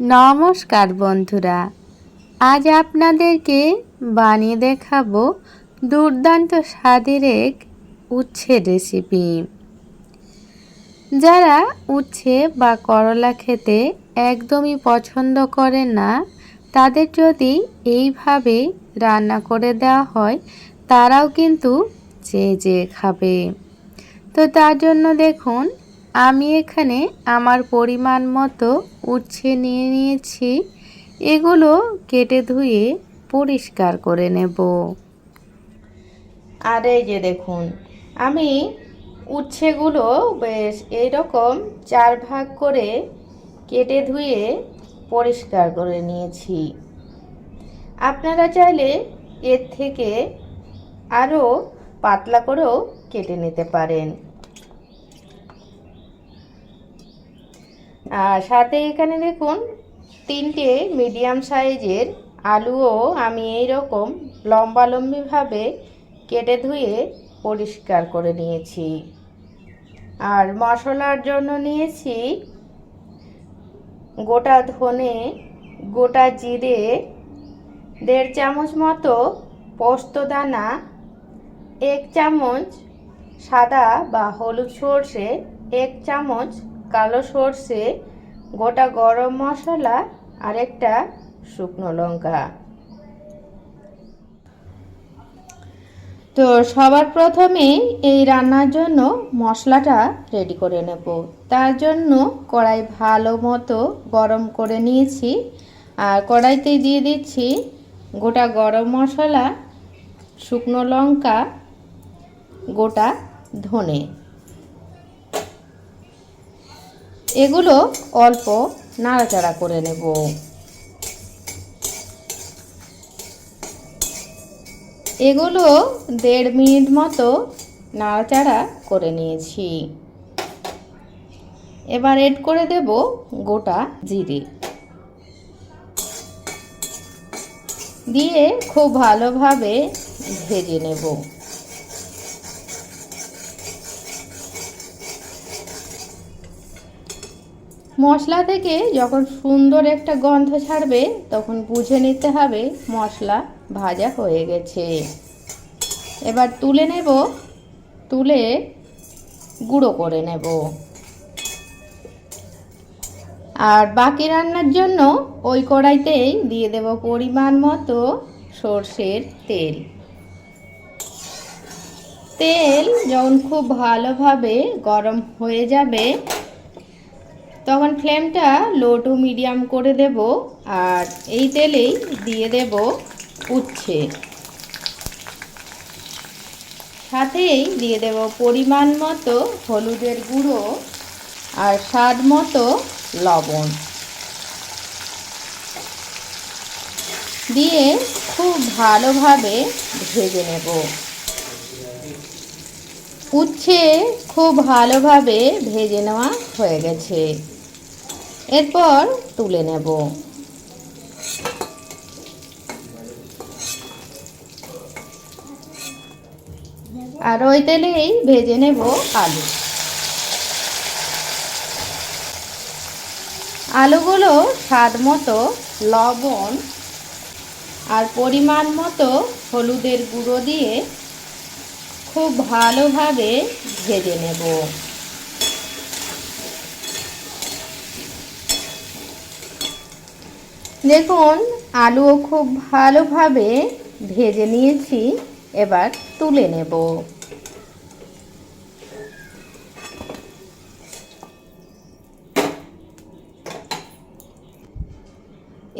নমস্কার বন্ধুরা, আজ আপনাদেরকে বানিয়ে দেখাবো দুর্দান্ত স্বাদের এক উচ্ছের রেসিপি যারা উচ্ছে বা করলা খেতে একদমই পছন্দ করে না, তাদের যদি এইভাবে রান্না করে দেওয়া হয়, তারাও কিন্তু চেয়ে চেয়ে খাবে। তো তার জন্য দেখুন আমি এখানে আমার পরিমাণ মতো উচ্ছে নিয়ে নিয়েছি। এগুলো কেটে ধুয়ে পরিষ্কার করে নেব। আর এই যে দেখুন, আমি উচ্ছেগুলো বেশ এইরকম চার ভাগ করে কেটে ধুয়ে পরিষ্কার করে নিয়েছি। আপনারা চাইলে এর থেকে আরও পাতলা করেও কেটে নিতে পারেন। আর সাথে এখানে দেখুন, তিনটে মিডিয়াম সাইজের আলুও আমি এই রকম লম্বালম্বিভাবে কেটে ধুয়ে পরিষ্কার করে নিয়েছি। আর মশলার জন্য নিয়েছি গোটা ধনে, গোটা জিরে, দেড় চামচ মতো পোস্তদানা এক চামচ সাদা বা হলুদ সর্ষে, এক চামচ কালো সর্ষে, গোটা গরম মশলা আর একটা শুকনো লঙ্কা। তো সবার প্রথমে এই রান্নার জন্য মশলাটা রেডি করে নেব। তার জন্য কড়াই ভালো মতো গরম করে নিয়েছি। আর কড়াইতে দিয়ে দিচ্ছি গোটা গরম মশলা, শুকনো লঙ্কা, গোটা ধনে। এগুলো অল্প নাড়াচাড়া করে নেব। এগুলো দেড় মিনিট মতো নাড়াচাড়া করে নিয়েছি। এবার এড করে দেব গোটা জিরে। দিয়ে খুব ভালোভাবে ভেজে নেব। মশলা থেকে যখন সুন্দর একটা গন্ধ ছাড়বে, তখন বুঝে নিতে হবে মশলা ভাজা হয়ে গেছে। এবার তুলে নেব, তুলে গুঁড়ো করে নেব। আর বাকি রান্নার জন্য ওই কড়াইতেই দিয়ে দেব পরিমাণ মতো সর্ষের তেল। তেল যখন খুব ভালোভাবে গরম হয়ে যাবে তখন ফ্লেমটা লো টু মিডিয়াম করে দেব আর এই তেলেই দিয়ে দেব উচ্ছে। সাথেই দিয়ে দেব পরিমাণ মতো হলুদের গুঁড়ো আর স্বাদ মতো লবণ। দিয়ে খুব ভালোভাবে ভেজে নেব। উচ্ছে খুব ভালোভাবে ভেজে নেওয়া হয়ে গেছে। এরপর তুলে নেব। আর ওই তেলেই ভেজে নেব আলু। আলুগুলো স্বাদ মতো, লবণ আর পরিমাণ মতো হলুদের গুঁড়ো দিয়ে খুব ভালোভাবে ভেজে নেব। দেখুন, আলুও খুব ভালোভাবে ভেজে নিয়েছি, এবার তুলে নেব।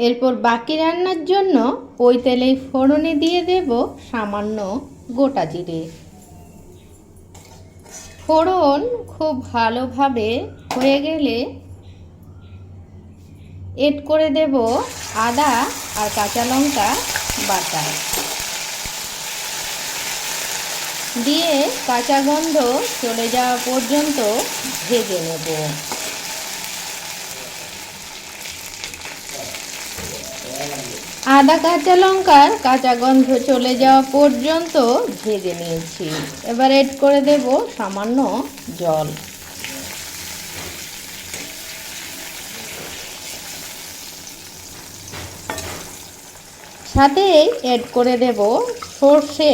এরপর বাকি রান্নার জন্য ওই তেলেই ফোড়নে দিয়ে দেব সামান্য গোটা জিরে। ফোড়ন খুব ভালোভাবে হয়ে গেলে এড করে দেব আদা আর কাঁচা লঙ্কা বাটা। দিয়ে কাঁচা গন্ধ চলে যাওয়া পর্যন্ত ভেজে নেব। আদা, কাঁচা লঙ্কার কাঁচা গন্ধ চলে যাওয়া পর্যন্ত ভেজে নিয়েছি। এবার এড করে দেব সামান্য জল। সাথে এড করে দেব সর্ষে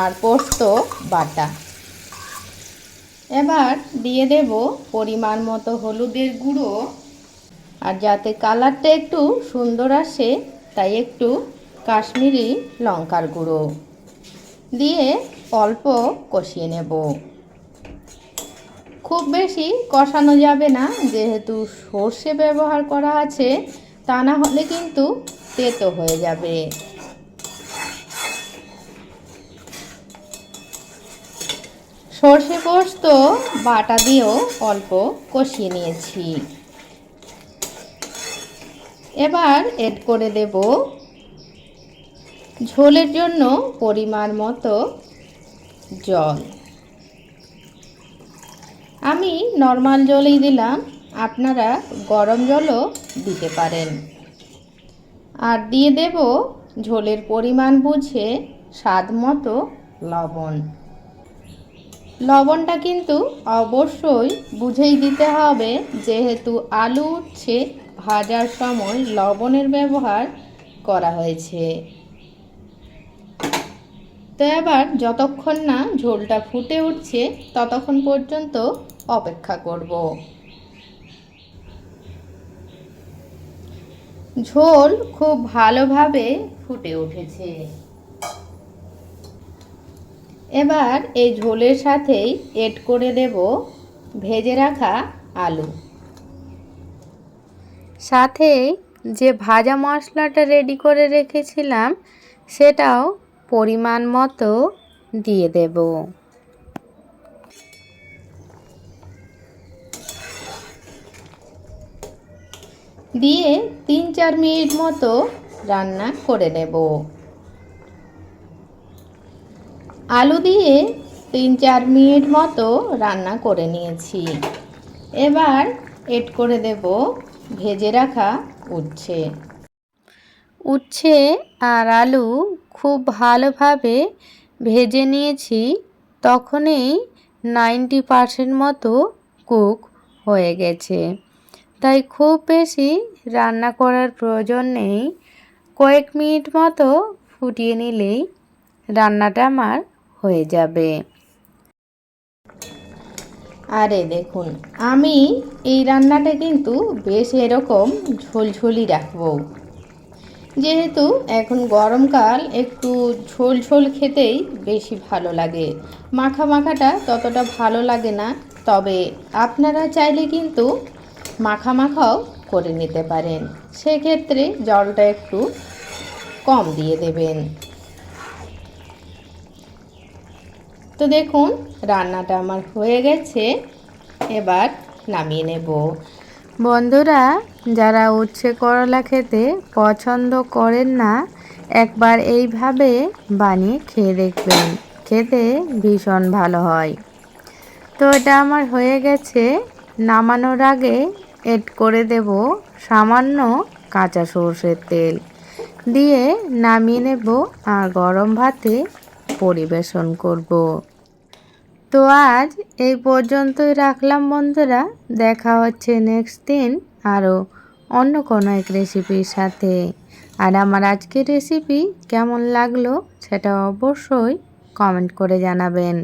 আর পোস্ত বাটা। এবার দিয়ে দেব পরিমাণ মতো হলুদের গুঁড়ো। আর যাতে কালারটা একটু সুন্দর আসে, তাই একটু কাশ্মীরি লঙ্কার গুঁড়ো। দিয়ে অল্প কষিয়ে নেব। খুব বেশি কষানো যাবে না, যেহেতু সর্ষে ব্যবহার করা আছে, তা না হলে কিন্তু তেতো হয়ে যাবে। সর্ষে পোস্ত বাটা দিয়েও অল্প কষিয়ে নিয়েছি। এবার এড করে দেব ঝোলের জন্য পরিমাণ মতো জল। আমি নর্মাল জলই দিলাম, আপনারা গরম জলও দিতে পারেন। আর দিয়ে দেব ঝোলের পরিমাণ বুঝে স্বাদ মতো লবণ। লবণটা কিন্তু অবশ্যই বুঝেই দিতে হবে, যেহেতু আলু উচ্ছে ভাজার সময় লবণের ব্যবহার করা হয়েছে। তো এবার যতক্ষণ না ঝোলটা ফুটে উঠছে, ততক্ষণ পর্যন্ত অপেক্ষা করব। ঝোল খুব ভালোভাবে ফুটে উঠেছে। এবার এই ঝোলের সাথেই এড করে দেব ভেজে রাখা আলু। সাথে যে ভাজা মশলাটা রেডি করে রেখেছিলাম, সেটাও পরিমাণ মতো দিয়ে দেব। দিয়ে তিন চার মিনিট মতো রান্না করে নেব। আলু দিয়ে তিন চার মিনিট মতো রান্না করে নিয়েছি। এবার এড করে দেব ভেজে রাখা উচ্ছে। উচ্ছে আর আলু খুব ভালোভাবে ভেজে নিয়েছি, তখনই নাইনটি পারসেন্ট মতো কুক হয়ে গেছে। তাই খুব বেশি রান্না করার প্রয়োজন নেই। কয়েক মিনিট মতো ফুটিয়ে নিলেই রান্নাটা আমার হয়ে যাবে। আরে দেখুন, আমি এই রান্নাটা কিন্তু বেশ এরকম ঝোলঝোলি রাখব। যেহেতু এখন গরমকাল, একটু ঝোল ঝোল খেতেই বেশি ভালো লাগে। মাখা মাখাটা ততটা ভালো লাগে না। তবে আপনারা চাইলে কিন্তু মাখা মাখাও করে নিতে পারেন। সেক্ষেত্রে জলটা একটু কম দিয়ে দেবেন। তো দেখুন, রান্নাটা আমার হয়ে গেছে। এবার নামিয়ে নেব। বন্ধুরা, যারা উচ্ছে করলা খেতে পছন্দ করেন না, একবার এইভাবে বানিয়ে খেয়ে দেখবেন। খেতে ভীষণ ভালো হয়। তো এটা আমার হয়ে গেছে। নামানোর আগে এড করে দেব সামান্য কাঁচা সর্ষের তেল। দিয়ে নামিয়ে নেব আর গরম ভাতে পরিবেশন করব। তো আজ এই পর্যন্তই রাখলাম বন্ধুরা। দেখা হচ্ছে নেক্সট দিন আরও অন্য কোনো এক রেসিপির সাথে। আর আমার আজকের রেসিপি কেমন লাগল সেটা অবশ্যই কমেন্ট করে জানাবেন।